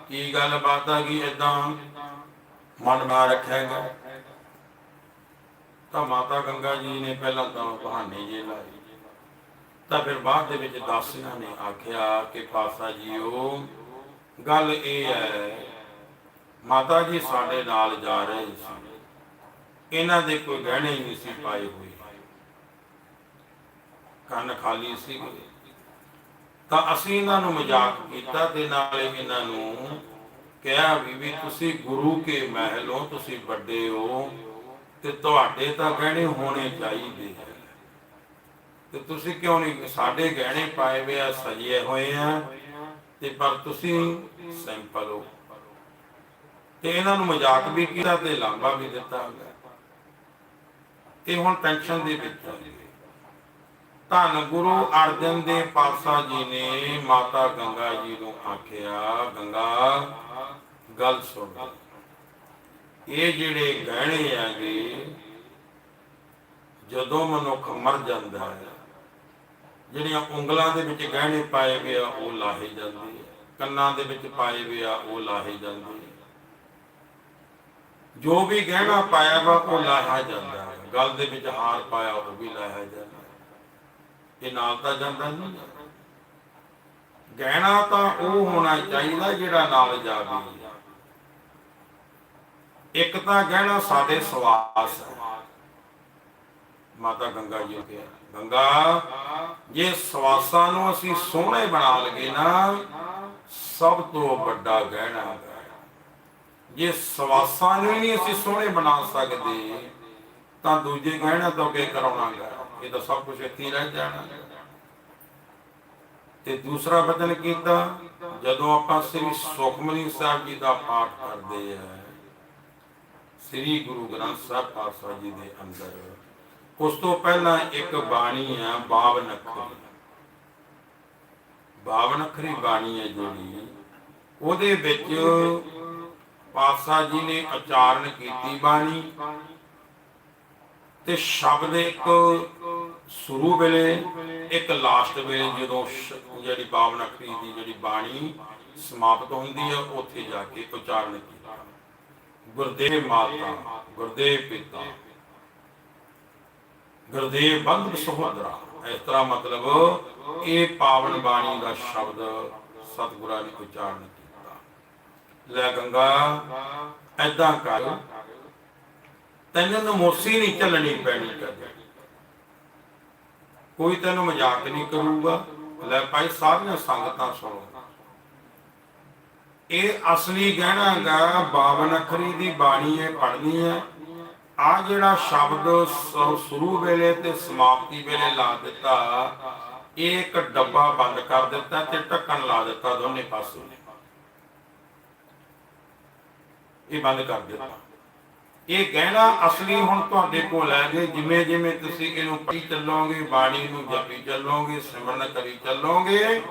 ਕੀ ਗੱਲ ਬਾਤ ਆ ਗਈ ਇਦਾਂ ਮਨ ਮਾ ਰੱਖਿਆਗਾ ਤਾਂ ਮਾਤਾ ਗੰਗਾ ਜੀ ਨੇ ਪਹਿਲਾਂ ਤਾਂ ਬਹਾਨੇ ਜੇ ਲਾਏ। ਤਾਂ ਫਿਰ ਬਾਅਦ ਦੇ ਵਿੱਚ ਦਾਸੀਆਂ ਨੇ ਆਖਿਆ ਕਿ ਪਾਤਸ਼ਾਹ ਜੀਓ, ਗੱਲ ਇਹ ਹੈ, ਮਾਤਾ ਜੀ ਸਾਡੇ ਨਾਲ ਜਾ ਰਹੇ ਸੀ। ਇਹਨਾਂ ਦੇ ਕੋਈ ਗਹਿਣੇ ਨਹੀਂ ਸੀ ਪਾਏ ਹੋਏ। ਕੰਨ ਖਾਲੀ ਸੀ ਤਾਂ ਅਸੀਂ ਇਹਨਾਂ ਨੂੰ ਮਜ਼ਾਕ ਕੀਤਾ ਤੇ ਨਾਲੇ ਇਹਨਾਂ ਨੂੰ ਕਿਹਾ ਵੀ ਵੀ ਤੁਸੀਂ ਗੁਰੂ ਕੇ ਮਹਿਲ ਹੋ, ਤੁਸੀਂ ਵੱਡੇ ਹੋ ਤੇ ਤੁਹਾਡੇ ਤਾਂ ਗਹਿਣੇ ਹੋਣੇ ਚਾਹੀਦੇ ਹੈ ਤੇ ਤੁਸੀਂ ਕਿਉਂ ਨਹੀਂ ਸਾਡੇ ਗਹਿਣੇ ਪਾਏ ਵੇ ਆ, ਸਜੇ ਹੋਏ ਆ ਤੇ ਪਰ ਤੁਸੀਂ ਸਿੰਪਲ ਹੋ। ਤੇ ਇਹਨਾਂ ਨੂੰ ਮਜ਼ਾਕ ਵੀ ਕੀਤਾ ਤੇ ਲਾਂਭਾ ਵੀ ਦਿੱਤਾ। ਇਹ ਹੁਣ ਟੈਨਸ਼ਨ ਦੇ ਵਿੱਚ ਹੈ ਧੰਨ ਗੁਰੂ ਅਰਜਨ ਦੇਵ ਪਾਤਸ਼ਾਹ ਜੀ ਨੇ ਮਾਤਾ ਗੰਗਾ ਜੀ ਨੂੰ ਆਖਿਆ, ਗੰਗਾ, ਗੱਲ ਸੁਣ। ਇਹ ਜਿਹੜੇ ਗਹਿਣੇ ਆਗੇ ਜਦੋਂ ਮਨੁੱਖ ਮਰ ਜਾਂਦਾ ਹੈ, ਜਿਹੜੀਆਂ ਉਂਗਲਾਂ ਦੇ ਵਿੱਚ ਗਹਿਣੇ ਪਾਏ ਗਏ ਆ, ਉਹ ਲਾਹੇ ਜਾਂਦੇ ਕੰਨਾਂ ਦੇ ਵਿੱਚ ਪਾਏ ਗਏ ਆ, ਉਹ ਲਾਹੇ ਜਾਂਦੇ ਜੋ ਵੀ ਗਹਿਣਾ ਪਾਇਆ ਵਾ, ਉਹ ਲਾਹਿਆ ਜਾਂਦਾ ਹੈ। ਗਲ ਦੇ ਵਿੱਚ ਹਾਰ ਪਾਇਆ, ਉਹ ਵੀ ਲਾਹਿਆ ਜਾਂਦਾ ਇਹ ਨਾਲ ਤਾਂ ਜਾਂਦਾ ਨਹੀਂ ਗਹਿਣਾ ਤਾਂ ਉਹ ਹੋਣਾ ਚਾਹੀਦਾ ਜਿਹੜਾ ਨਾਲ ਜਾਵੇ। ਇੱਕ ਤਾਂ ਗਹਿਣਾ ਸਾਡੇ ਸਵਾਸ ਹੈ। ਮਾਤਾ ਗੰਗਾ ਜੀ ਕਿਹਾ, ਗੰਗਾ, ਜੇ ਸਵਾਸਾਂ ਨੂੰ ਅਸੀਂ ਸੋਹਣੇ ਬਣਾ ਲਗੇ ਨਾ, ਸਭ ਤੋਂ ਵੱਡਾ ਗਹਿਣਾ ਹੈ। ਜੇ ਸਵਾਸਾਂ ਨੂੰ ਹੀ ਨਹੀਂ ਅਸੀਂ ਸੋਹਣੇ ਬਣਾ ਸਕਦੇ, ਤਾਂ ਦੂਜੇ ਗਹਿਣਾ ਤੋਂ ਕੀ ਕਰਾਉਣਾਗਾ ਇਹ ਤਾਂ ਸਭ ਕੁਝ ਇੱਥੇ ਰਹਿ ਜਾਣਾ। ਤੇ ਦੂਸਰਾ ਬਚਨ ਕੀਤਾ, ਜਦੋਂ ਆਪਾਂ ਸ੍ਰੀ ਸੁਖਮਨੀ ਸਾਹਿਬ ਜੀ ਦਾ ਪਾਠ ਕਰਦੇ ਆ, ਸ੍ਰੀ ਗੁਰੂ ਗ੍ਰੰਥ ਸਾਹਿਬ ਪਾਤਸ਼ਾਹ ਜੀ ਦੇ ਅੰਦਰ, ਉਸ ਤੋਂ ਪਹਿਲਾਂ ਇੱਕ ਬਾਣੀ ਆ ਬਾਵਨ ਅੱਖਰੀ ਬਾਵਨ ਅੱਖਰੀ ਬਾਣੀ ਹੈ ਜਿਹੜੀ, ਉਹਦੇ ਵਿੱਚ ਪਾਤਸ਼ਾਹ ਜੀ ਨੇ ਉਚਾਰਨ ਕੀਤੀ ਬਾਣੀ, ਤੇ ਸ਼ਬਦ ਇੱਕ ਸ਼ੁਰੂ ਵੇਲੇ, ਇੱਕ ਲਾਸਟ ਵੇਲੇ ਜਦੋਂ ਸ਼- ਜਿਹੜੀ ਬਾਵਨ ਅੱਖਰੀ ਦੀ ਜਿਹੜੀ ਬਾਣੀ ਸਮਾਪਤ ਹੁੰਦੀ ਹੈ ਉੱਥੇ ਜਾ ਕੇ ਉਚਾਰਨ ਕੀਤਾ। ਗੁਰਦੇਵ ਮਾਤਾ, ਗੁਰਦੇਵ ਪਿਤਾ, ਗੁਰਦੇਵ ਬੰਧੂ ਸਹੋਦਰਾ। ਇਸ ਤਰ੍ਹਾਂ ਮਤਲਬ ਇਹ ਪਾਵਨ ਬਾਣੀ ਦਾ ਸ਼ਬਦ ਸਤਿਗੁਰਾਂ ਨੇ ਉਚਾਰਨ ਕੀਤਾ। ਲੈ ਗੰਗਾ ਐਦਾਂ ਕਰ। ਤੈਨੂੰ ਨਮੋਸੀ ਨਹੀਂ ਚੱਲਣੀ ਪੈਣੀ ਕਦੇ। ਕੋਈ ਤੈਨੂੰ ਮਜ਼ਾਕ ਨਹੀਂ ਕਰੂਗਾ? ਲੈ ਭਾਈ, ਸਾਰੀਆਂ ਸੰਗਤਾਂ ਸੁਣੋ। ਇਹ ਅਸਲੀ ਗਹਿਣਾ ਗਾ ਬਾਵਨ ਅੱਖਰੀ ਦੀ ਬਾਣੀ ਹੈ ਪੜ੍ਹਨੀ ਹੈ। ਆ ਜਿਹੜਾ ਸ਼ਬਦ ਸ਼ੁਰੂ ਵੇਲੇ ਤੇ ਸਮਾਪਤੀ ਵੇਲੇ ਲਾ ਦਿੱਤਾ, ਇਹ ਇੱਕ ਡੱਬਾ ਬੰਦ ਕਰ ਦਿੱਤਾ ਤੇ ਢੱਕਣ ਲਾ ਦਿੱਤਾ ਦੋਨੇ ਪਾਸੇ। ਇਹ ਬੰਦ ਕਰ ਦਿੱਤਾ। ਇਹ ਗਹਿਣਾ ਅਸਲੀ ਹੁਣ ਤੁਹਾਡੇ ਕੋਲ ਹੈ ਜੇ, ਜਿਵੇਂ ਜਿਵੇਂ ਤੁਸੀਂ ਇਹਨੂੰ ਪੜ੍ਹੀ ਚੱਲੋਗੇ, ਬਾਣੀ ਨੂੰ ਜਪੀ ਚੱਲੋਗੇ, ਸਿਮਰਨ ਕਰੀ ਚੱਲੋਗੇ,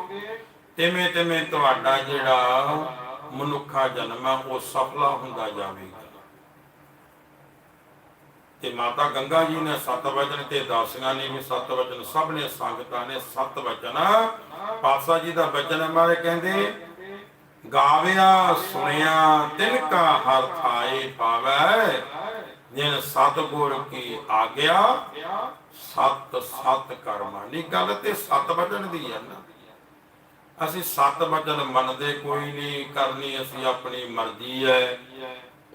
ਤਿਵੇਂ ਤਿਵੇਂ ਤੁਹਾਡਾ ਜਿਹੜਾ ਮਨੁੱਖਾ ਜਨਮ ਹੈ ਉਹ ਸਫਲਾ ਹੁੰਦਾ ਜਾਵੇਗਾ। ਤੇ ਮਾਤਾ ਗੰਗਾ ਜੀ ਨੇ ਸਤ ਵਚਨ ਤੇ, ਦਾਸੀਆਂ ਨੇ ਵੀ ਸਤ ਵਚਨ, ਸਭ ਨੇ ਸੰਗਤਾਂ ਨੇ ਸਤ ਵਚਨ। ਪਾਤਸ਼ਾਹ ਜੀ ਦਾ ਵਚਨ ਮਾਰੇ ਕਹਿੰਦੇ ਗਾਵਿਆ, ਸੁਣਿਆ, ਤਿਨ ਕਾ ਹਰ ਥਾਏ ਪਾਵੈ ਜਿਨ ਸਤਗੁਰ ਕੀ ਆਗਿਆ, ਸਤ ਸਤ ਕਰਮਾਨੀ ਗੱਲ ਤੇ ਸਤ ਵਚਨ ਦੀ ਹੈ ਨਾ। ਅਸੀਂ ਸਤ ਵਚਨ ਮੰਨਦੇ ਕੋਈ ਨਹੀਂ ਕਰਨੀ ਅਸੀਂ ਆਪਣੀ ਮਰਜ਼ੀ ਹੈ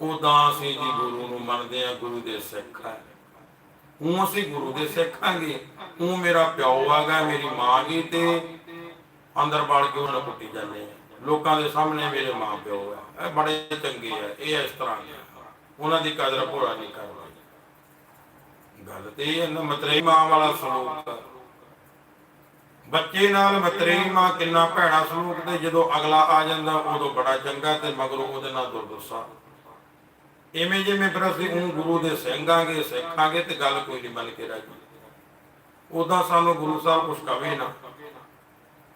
ਉਦਾਂ ਅਸੀਂ ਜੀ ਗੁਰੂ ਨੂੰ ਮੰਨਦੇ ਆ, ਗੁਰੂ ਦੇ ਸਿੱਖ ਹੈ ਉਹ ਅਸੀਂ ਗੁਰੂ ਦੇ ਸਿੱਖਾਂਗੇ ਉਹ ਮੇਰਾ ਪਿਓ ਆਗਾ, ਮੇਰੀ ਮਾਂ ਗੀ ਤੇ ਅੰਦਰ ਵੜ ਕੇ ਉਹਨਾਂ ਨੂੰ ਕੁੱਟੀ ਜਾਂਦੇ ਆ। ਲੋਕਾਂ ਦੇ ਸਾਹਮਣੇ ਮੇਰੇ ਮਾਂ ਪਿਓ ਆ। ਇਹ ਬੜੇ ਚੰਗੇ ਆ, ਇਹ ਇਸ ਤਰ੍ਹਾਂ ਦੇ ਉਹਨਾਂ ਦੀ ਕਦਰ ਭੋਰਾ ਨਹੀਂ ਕਰਦਾ ਗੱਲ ਤੇ ਇਹ ਨਾ, ਮਤਰੇਈ ਮਾਂ ਵਾਲਾ ਸਲੂਕ ਬੱਚੇ ਨਾਲ ਮਤਰੇਈ ਮਾਂ ਕਿੰਨਾ ਭੈੜਾ ਸਲੂਕ ਤੇ ਜਦੋਂ ਅਗਲਾ ਆ ਜਾਂਦਾ, ਉਦੋਂ ਬੜਾ ਚੰਗਾ ਤੇ ਮਗਰੋਂ ਉਹਦੇ ਨਾਲ ਦੁਰਦਸ਼ਾ। ਇਵੇਂ ਜਿਵੇਂ ਫਿਰ ਅਸੀਂ ਉਹ ਗੁਰੂ ਦੇ ਸਿੰਘਾਂਗੇ ਸਿੱਖਾਂਗੇ ਤੇ ਗੱਲ ਕੋਈ ਨਹੀਂ ਬਣ ਕੇ ਰਾਜੀ ਉਦਾਂ ਸਾਨੂੰ ਗੁਰੂ ਸਾਹਿਬ ਕੁਛ ਕਵੇ ਨਾ।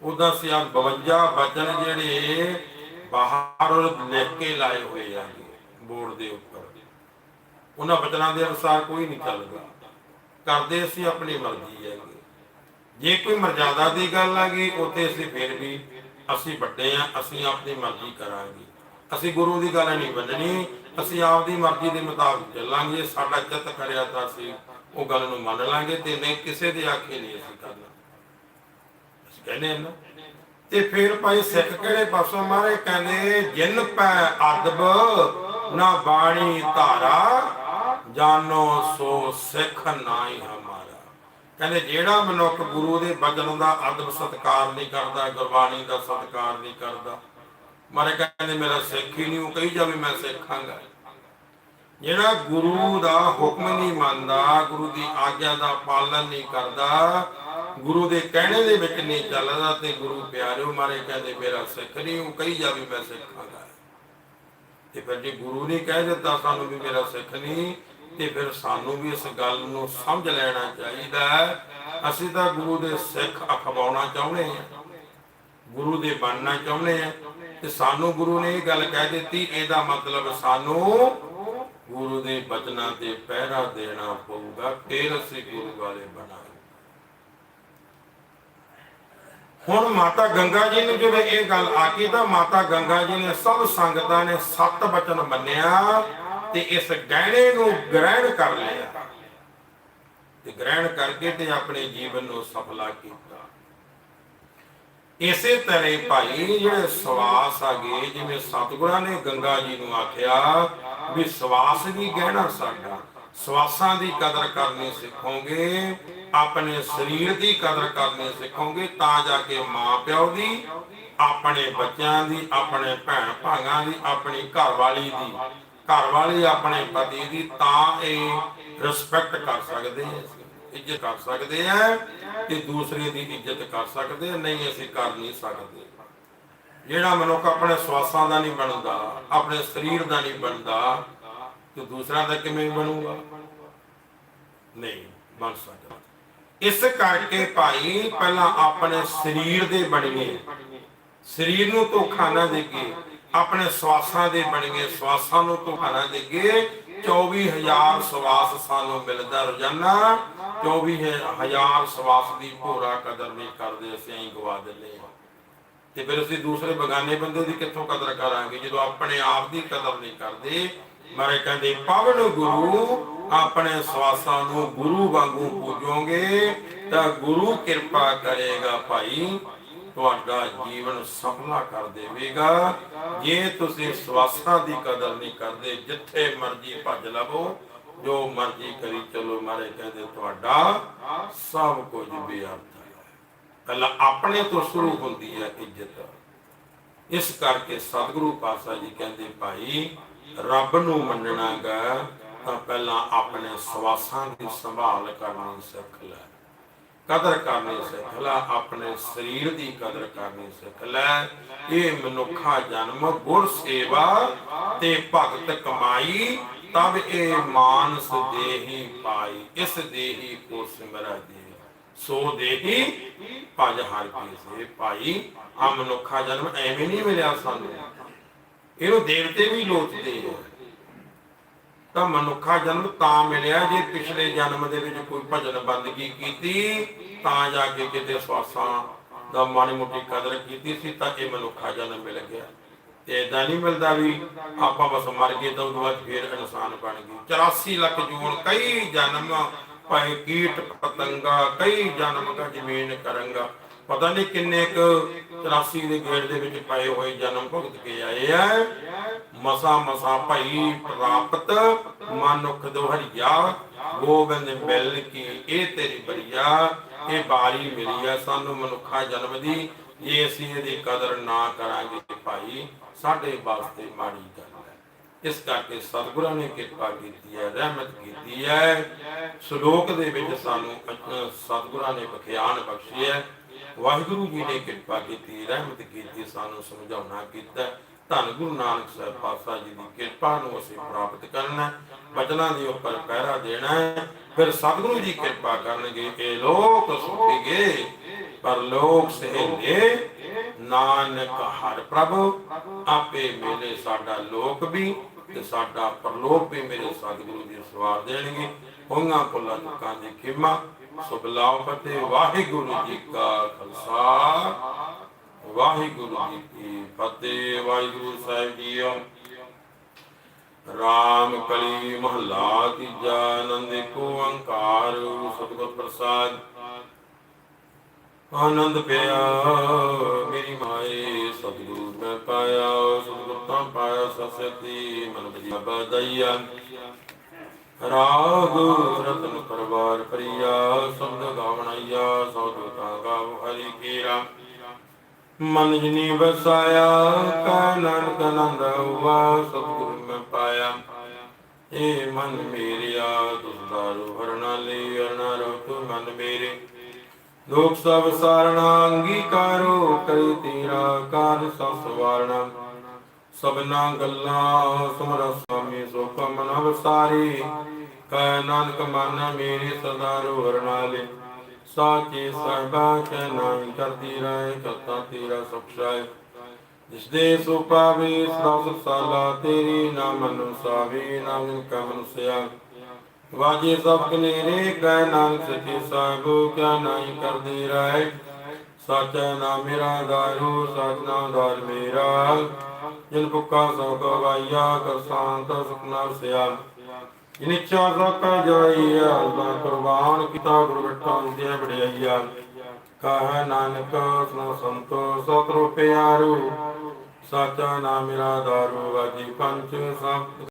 ਉਦਾਂ ਸੀ ਆ 52 ਬਚਨ ਜਿਹੜੇ ਬਾਹਰ ਲਿਖ ਕੇ ਲਾਏ ਹੋਏ ਆ ਬੋਰਡ ਦੇ ਉੱਪਰ। ਉਹਨਾਂ ਬਚਨਾਂ ਦੇ ਅਨੁਸਾਰ ਕੋਈ ਨਹੀਂ ਚੱਲਦਾ। ਕਰਦੇ ਅਸੀਂ ਆਪਣੀ ਮਰਜ਼ੀ ਹੈਗੀ ਜੇ। ਕੋਈ ਮਰਜ਼ਾਦਾ ਦੀ ਗੱਲ ਆ ਗਈ ਉੱਥੇ ਅਸੀਂ ਫਿਰ ਵੀ ਅਸੀਂ ਵੱਡੇ ਆ, ਅਸੀਂ ਆਪਣੀ ਮਰਜ਼ੀ ਕਰਾਂਗੇ। ਅਸੀਂ ਗੁਰੂ ਦੀ ਗੱਲ ਨਹੀਂ ਮੰਨਣੀ, ਅਸੀਂ ਆਪਦੀ ਮਰਜ਼ੀ ਦੇ ਮੁਤਾਬਕ ਚੱਲਾਂਗੇ। ਸਾਡਾ ਚਿੱਤ ਕਰਿਆ ਤਾਂ ਅਸੀਂ ਉਹ ਗੱਲ ਨੂੰ ਮੰਨ ਲਾਂਗੇ ਤੇ ਨਹੀਂ, ਕਿਸੇ ਦੇ ਆਖੇ ਨਹੀਂ ਅਸੀਂ ਕਰਨਾ। ਕਹਿੰਦੇ ਨਾ। ਤੇ ਫਿਰ ਭਾਈ ਸਿੱਖ ਕਿਹੜੇ ਪਾਸੋਂ ਮਾਰੇ ਕਹਿੰਦੇ, ਜਿਨ ਪੈ ਅਦਬ, ਨਾ ਬਾਣੀ ਧਾਰਾ, ਜਾਨੋ ਸੋ ਸਿੱਖ ਨਾਹੀ ਹਮਾਰਾ। ਕਹਿੰਦੇ ਜਿਹੜਾ ਮਨੁੱਖ ਗੁਰੂ ਦੇ ਬਚਨ ਦਾ ਅਦਬ ਸਤਕਾਰ ਨਹੀਂ ਕਰਦਾ, ਗੁਰਬਾਣੀ ਦਾ ਸਤਕਾਰ ਨਹੀਂ ਕਰਦਾ ਮਾਰੇ ਕਹਿੰਦੇ, ਮੇਰਾ ਸਿੱਖ ਹੀ ਨਹੀਂ, ਉਹ ਕਹੀ ਜਾਵੇ ਮੈਂ ਸਿੱਖਾਂਗਾ ਜਿਹੜਾ ਗੁਰੂ ਦਾ ਹੁਕਮ ਨਹੀਂ ਮੰਨਦਾ, ਗੁਰੂ ਦੀ ਆਗਿਆ ਦਾ ਪਾਲਨ ਨਹੀਂ ਕਰਦਾ, ਗੁਰੂ ਦੇ ਕਹਿਣੇ ਦੇ ਵਿੱਚ ਨਹੀਂ ਚੱਲਦਾ ਤੇ ਗੁਰੂ ਪਿਆਰਿਓ ਮਾਰੇ ਕਹਿੰਦੇ, ਮੇਰਾ ਸਿੱਖ ਨਹੀਂ, ਉਹ ਕਹੀ ਜਾਵੇ ਮੈਂ ਸਿੱਖਾਂਗਾ ਤੇ ਫਿਰ ਜੇ ਗੁਰੂ ਨੇ ਕਹਿ ਦਿੱਤਾ ਸਾਨੂੰ ਵੀ ਮੇਰਾ ਸਿੱਖ ਨਹੀਂ, ਤੇ ਫਿਰ ਸਾਨੂੰ ਵੀ ਇਸ ਗੱਲ ਨੂੰ ਸਮਝ ਲੈਣਾ ਚਾਹੀਦਾ ਅਸੀਂ ਤਾਂ ਗੁਰੂ ਦੇ ਸਿੱਖ ਅਖਵਾਉਣਾ ਚਾਹੁੰਦੇ ਹਾਂ। ਗੁਰੂ ਦੇ ਬਣਨਾ ਚਾਹੁੰਦੇ ਆ ਤੇ ਸਾਨੂੰ ਗੁਰੂ ਨੇ ਇਹ ਗੱਲ ਕਹਿ ਦਿੱਤੀ, ਇਹਦਾ ਮਤਲਬ ਸਾਨੂੰ ਗੁਰੂ ਦੇ ਬਚਨਾਂ ਤੇ ਪਹਿਰਾ ਦੇਣਾ ਪਊਗਾ, ਫਿਰ ਅਸੀਂ ਗੁਰੂ ਵਾਲੇ ਬਣਾਂਗੇ ਹੁਣ ਮਾਤਾ ਗੰਗਾ ਜੀ ਨੂੰ ਜਦੋਂ ਇਹ ਗੱਲ ਆਕੀ ਤਾਂ ਮਾਤਾ ਗੰਗਾ ਜੀ ਨੇ ਸਭ ਸੰਗਤਾਂ ਨੇ ਸੱਤ ਬਚਨ ਮੰਨਿਆ ਤੇ ਇਸ ਗਹਿਣੇ ਨੂੰ ਗ੍ਰਹਿਣ ਕਰ ਲਿਆ। ਤੇ ਗ੍ਰਹਿਣ ਕਰਕੇ ਤੇ ਆਪਣੇ ਜੀਵਨ ਨੂੰ ਸਫਲਾ ਕੀਤਾ। ਇਸੇ ਤਰ੍ਹਾਂ ਭਾਈ ਜਿਹੜੇ ਸਵਾਸ ਆਗੇ ਜਿਵੇਂ ਸਤਿਗੁਰਾਂ ਨੇ ਗੰਗਾ ਜੀ ਨੂੰ ਆਖਿਆ ਵੀ ਸਵਾਸ ਵੀ ਗਹਿਣਾ ਸਾਡਾ। ਸਵਾਸਾਂ ਦੀ ਕਦਰ ਕਰਨੀ ਸਿੱਖੋਗੇ, ਆਪਣੇ ਸਰੀਰ ਦੀ ਕਦਰ ਕਰਨੀ ਸਿੱਖੋਗੇ, ਤਾਂ ਜਾ ਕੇ ਮਾਂ ਪਿਓ ਦੀ, ਆਪਣੇ ਬੱਚਿਆਂ ਦੀ, ਆਪਣੇ ਭੈਣ ਭਾਈਆਂ ਦੀ, ਆਪਣੀ ਘਰ ਵਾਲੀ ਦੀ, ਘਰ ਵਾਲੀ ਆਪਣੇ ਪਤੀ ਦੀ ਤਾਂ ਇਹ ਰਿਸਪੈਕਟ ਕਰ ਸਕਦੇ ਆ। ਇੱਜ਼ਤ ਕਰ ਸਕਦੇ ਆ ਤੇ ਦੂਸਰੇ ਦੀ ਇੱਜ਼ਤ ਕਰ ਸਕਦੇ ਆ, ਨਹੀਂ ਅਸੀਂ ਕਰ ਨਹੀਂ ਸਕਦੇ। ਜਿਹੜਾ ਮਨੁੱਖ ਆਪਣੇ ਸਵਾਸਾਂ ਦਾ ਨਹੀਂ ਬਣਦਾ, ਆਪਣੇ ਸਰੀਰ ਦਾ ਨਹੀਂ ਬਣਦਾ, ਤੇ ਦੂਸਰਾ ਦਾ ਕਿਵੇਂ ਬਣੂਗਾ? ਨਹੀਂ, ਬਣ ਸਕਦਾ। ਇਸ ਕਰਕੇ ਭਾਈ, ਪਹਿਲਾਂ ਆਪਣੇ ਸਰੀਰ ਦੇ ਬਣੀਏ। ਸਰੀਰ ਨੂੰ ਧੋਖਾ ਨਾ ਦੇਗੇ ਆਪਣੇ ਸਵਾਸਾਂ ਦੇ ਬਣੀਏ। ਸਵਾਸਾਂ ਨੂੰ ਧੋਖਾ ਨਾ ਦੇਈਏ। 24000 ਸਵਾਸ ਸਾਨੂੰ ਮਿਲਦਾ ਰੋਜ਼ਾਨਾ। 24000 ਸਵਾਸ ਦੀ ਭੋਰਾ ਕਦਰ ਨਹੀਂ ਕਰਦੇ, ਅਸੀਂ ਗਵਾ ਦਿੰਦੇ ਹਾਂ। ਤੇ ਫਿਰ ਅਸੀਂ ਦੂਸਰੇ ਬਗਾਨੇ ਬੰਦੇ ਦੀ ਕਿੱਥੋਂ ਕਦਰ ਕਰਾਂਗੇ? ਜਦੋਂ ਆਪਣੇ ਆਪ ਦੀ ਕਦਰ ਨਹੀਂ ਕਰਦੇ, ਮਾਰੇ ਕਹਿੰਦੇ, ਪਵਨ ਗੁਰੂ, ਆਪਣੇ ਸਵਾਸਾਂ ਨੂੰ ਗੁਰੂ ਵਾਂਗੂ ਪੂਜੋਗੇ, ਤਾਂ ਗੁਰੂ ਕਿਰਪਾ ਕਰੇਗਾ ਭਾਈ। ਤੁਹਾਡਾ ਜੀਵਨ ਸਫਲਾ ਕਰ ਦੇਵੇਗਾ। ਜੇ ਤੁਸੀਂ ਸਵਾਸਾਂ ਦੀ ਕਦਰ ਨਹੀਂ ਕਰਦੇ, ਜਿੱਥੇ ਮਰਜ਼ੀ ਭੱਜ ਲਵੋ, ਜੋ ਮਰਜ਼ੀ ਕਰੀ ਚਲੋ, ਮਾਰੇ ਕਹਿੰਦੇ ਤੁਹਾਡਾ ਸਭ ਕੁਝ ਬੇਅਰਥ ਹੈ। ਪਹਿਲਾਂ ਆਪਣੇ ਤੋਂ ਸ਼ੁਰੂ ਹੁੰਦੀ ਹੈ ਇੱਜ਼ਤ। ਇਸ ਕਰਕੇ ਸਤਿਗੁਰੂ ਪਾਤਸ਼ਾਹ ਜੀ ਕਹਿੰਦੇ, ਭਾਈ, ਰੱਬ ਨੂੰ ਮੰਨਣਾਗਾ ਤਾਂ ਪਹਿਲਾਂ ਆਪਣੇ ਸਵਾਸਾਂ ਦੀ ਸੰਭਾਲ ਕਰਨੀ ਸਿੱਖ ਲੈ। ਕਦਰ ਕਰਨੀ ਸਿੱਖ ਲੈ, ਆਪਣੇ ਸਰੀਰ ਦੀ ਕਦਰ ਕਰਨੀ ਸਿੱਖ ਲੈ। ਇਹ ਮਨੁੱਖਾ ਜਨਮ, ਗੁਰ ਸੇਵਾ ਤੇ ਭਗਤ ਕਮਾਈ, ਤਬ ਇਹ ਮਾਨਸ ਦੇਹੀ ਪਾਈ, ਇਸ ਦੇਹੀ ਕੋ ਸਿਮਰੈ ਦੇ। ਸੋ ਦੇਹੀ ਭਜ ਹਰ ਕੀ ਸੇ ਭਾਈ ਆ ਮਨੁੱਖਾ ਜਨਮ ਐਵੇਂ ਨਹੀਂ ਮਿਲਿਆ ਸਾਨੂੰ। ਇਹਨੂੰ ਦੇਵਤੇ ਵੀ ਲੋਚਦੇ ਆ। ਤਾਂ ਮਨੁੱਖਾ ਜਨਮ ਤਾਂ ਮਿਲਿਆ ਜੇ ਪਿਛਲੇ ਜਨਮ ਦੇ ਵਿੱਚ ਕੋਈ ਭਜਨ ਬੰਦਗੀ ਕੀਤੀ, ਤਾਂ ਜਾ ਕੇ ਕਿਤੇ ਸਵਾਸਾਂ ਦਾ ਮਾੜੀ ਮੋਟੀ ਕਦਰ ਕੀਤੀ ਸੀ, ਤਾਂ ਇਹ ਮਨੁੱਖਾ ਜਨਮ ਮਿਲ ਗਿਆ। ਤੇ ਇਦਾਂ ਨਹੀਂ ਮਿਲਦਾ ਵੀ ਆਪਾਂ ਬਸ ਮਰ ਗਏ ਤਾਂ ਉਦੋਂ ਬਾਅਦ ਫੇਰ ਇਨਸਾਨ ਬਣ ਗਏ 84 ਲੱਖ ਜੂਨ ਕਈ ਜਨਮ ਭਾਵੇਂ ਕੀਟ, ਪਤੰਗਾ, ਕਈ ਜਨਮ ਦਾ ਜ਼ਮੀਨ ਕਰੰਗਾ। ਪਤਾ ਨਹੀਂ ਕਿੰਨੇ ਕੁ 84 ਦੇ ਗੇੜ ਦੇ ਵਿੱਚ ਪਏ ਹੋਏ ਜਨਮ ਭੁਗਤ ਕੇ ਆਏ ਆ। ਮਸਾ ਮਸਾ ਭਾਈ ਪ੍ਰਾਪਤ ਮਨੁੱਖ ਦੁਹਰੀਆ, ਗੋਬਿੰਦ ਮਿਲ ਕੀ ਇਹ ਤੇਰੀ ਬਰੀਆ, ਇਹ ਬਾਰੀ ਮਿਲੀ ਆ ਸਾਨੂੰ ਮਨੁੱਖਾ ਜਨਮ ਦੀ। ਜੇ ਅਸੀਂ ਇਹਦੀ ਕਦਰ ਨਾ ਕਰਾਂਗੇ ਭਾਈ, ਸਾਡੇ ਵਾਸਤੇ ਮਾੜੀ ਗੱਲ ਹੈ ਇਸ ਕਰਕੇ ਸਤਿਗੁਰਾਂ ਨੇ ਕਿਰਪਾ ਕੀਤੀ ਹੈ ਰਹਿਮਤ ਕੀਤੀ ਹੈ ਸ਼ਲੋਕ ਦੇ ਵਿੱਚ ਸਾਨੂੰ ਸਤਿਗੁਰਾਂ ਨੇ ਬਖਿਆਨ ਬਖਸ਼ੀ ਹੈ ਵਾਹਿਗੁਰੂ ਜੀ ਨੇ ਕਿਰਪਾ ਕੀਤੀ, ਰਹਿਮਤ ਕੀਤੀ, ਸਾਨੂੰ ਸਮਝਾਉਣਾ ਕੀਤਾ। ਧੰਨ ਗੁਰੂ ਨਾਨਕ ਸਾਹਿਬ ਪਾਤਸ਼ਾਹ ਜੀ ਦੀ ਕਿਰਪਾ ਨੂੰ ਅਸੀਂ ਪ੍ਰਾਪਤ ਕਰਨਾ ਬਚਨਾਂ ਦੇ ਉੱਪਰ ਪਹਿਰਾ ਦੇਣਾ ਫਿਰ ਸਤਿਗੁਰੂ ਜੀ ਕਿਰਪਾ ਕਰਨਗੇ, ਇਹ ਲੋਕ ਸੁਖੀਗੇ ਪਰ ਲੋਕ ਸਹਿਗੇ ਨਾਨਕ ਹਰ ਪ੍ਰਭੂ, ਆਪੇ ਮਿਲੇ ਸਾਡਾ ਲੋਕ ਵੀ ਤੇ ਸਾਡਾ ਪਰਲੋਕ ਵੀ ਮੇਰੇ ਸਤਿਗੁਰੂ ਜੀ ਸਵਾਰ ਦੇਣਗੇ। ਹੋਈਆਂ ਪੁੱਲਾ ਤੁਕਾਂ ਦੀ ਖਿਮਾ ਸੋ ਬਲਾਉ ਫਤਿਹ ਵਾਹਿਗੁਰੂ ਜੀ ਕਾ ਖਾਲਸਾ। ਵਾਹਿਗੁਰੂ ਜੀ ਕੀ ਫਤਿਹ। ਵਾਹਿਗੁਰੂ ਸਾਹਿਬ ਜੀਓ। ਰਾਮ ਕਲੀ ਮਹਲਾ ਤੀਜਾ, ਆਨੰਦ ਕੋ ਓੰਕਾਰ, ਸਤਿਗੁਰ ਪ੍ਰਸਾਦ। ਆਨੰਦ ਪਿਆ, ਮੇਰੀ ਮਾਏ, ਸਤਿਗੁਰੂ ਮੈਂ ਪਾਇਆ, ਸਤਿਗੁਰ ਤਾਂ ਪਾਇਆ ਸਸਤੀ ਮਨ ਬਜੀ ਬਦਈਆ ਰਾਗ ਰਤਨ ਪਰਵਾਰ ਪ੍ਰਿਆ ਸ਼ਬਦ ਗਾਵਣਈਆ ਸੌਦੂ ਤਾਂ ਗਾਵ ਹਰੀ ਕੀਰਾ ਮਨ ਜਿਨੀ ਵਸਾਇਆ ਕਾ ਨਾਨਕ ਆਨੰਦ ਹੁਆ ਸਤਿਗੁਰ ਮੈਂ ਪਾਇਆ। ਏ ਮਨ ਮੇਰਿਆ ਤੁਸ ਦਾਰੂ ਹਰਣਾ ਲਈ ਅਰਣਾ ਰੋਤ ਮਨ ਮੇਰੇ। ਲੋਕ ਸਭ ਸਾਰਣਾ, ਅੰਗੀਕਾਰੋ ਕਰੀ ਤੇਰਾ ਕਾਜ ਸਭ ਸਵਾਰਣਾ। ਸਭਨਾ ਗੱਲਾਂ ਸੁਮਰ ਸੁਆਮੀ ਸੋ ਕਮਨ ਅਵਸਾਰੀ ਕੈ ਨਾਨਕ ਮਨ ਮੇਰੇ ਸਦਾ ਰੋਹਰਨਾਲੇ ਸਾਚੇ ਸਰਬਾ ਕੈ ਨਾਮ ਕਰਦੀ ਰਹਿ ਕਰਤਾ ਤੇਰਾ ਸੁਖਸ਼ਾਇ ਜਿਸ ਦੇ ਸੋ ਪਾਵੇ ਸਦਾ ਸਾਲਾ ਤੇਰੀ ਨਾਮ ਅਨੁਸਾਵੇ ਨਾਮ ਕਾ ਮਨੁਸਿਆ ਵਾਜੇ ਸਭ ਕਨੇਰੇ ਕੈ ਨਾਨਕ ਸਚੇ ਸਾਹਿਬੋ, ਕਿਆ ਨਾਹੀ ਕਰਦੀ ਰਹਿ। ਸਾਚਾ ਨਾਮ ਮੇਰਾ ਦਾਰੂ ਸਤਨਾਮ ਦਾਰ ਮੇਰਾ। ਜਿਨ ਭੁੱਖਾ ਸੋ ਗਵਾਈਆ ਕਰ ਸ਼ਾਂਤ ਸੁਖਨਾ ਸਿਆ। ਜਿਨ ਇੱਛਾ ਸਭ ਕੈ ਜਾਈ ਅਲਦਾ ਕੁਰਬਾਨ ਕੀਤਾ ਗੁਰ ਬਿਠਾ ਦੇ ਬੜਿਆਈਆ ਕਹ ਨਾਨਕ ਸੁਨੋ ਸੰਤੋ ਸਤਿ ਰੂਪਿਆਰੂ ਸਾਚਾ ਨਾਮ ਮੇਰਾ ਦਾਰੂ, ਵਾਜੀ ਪੰਚ ਸਭ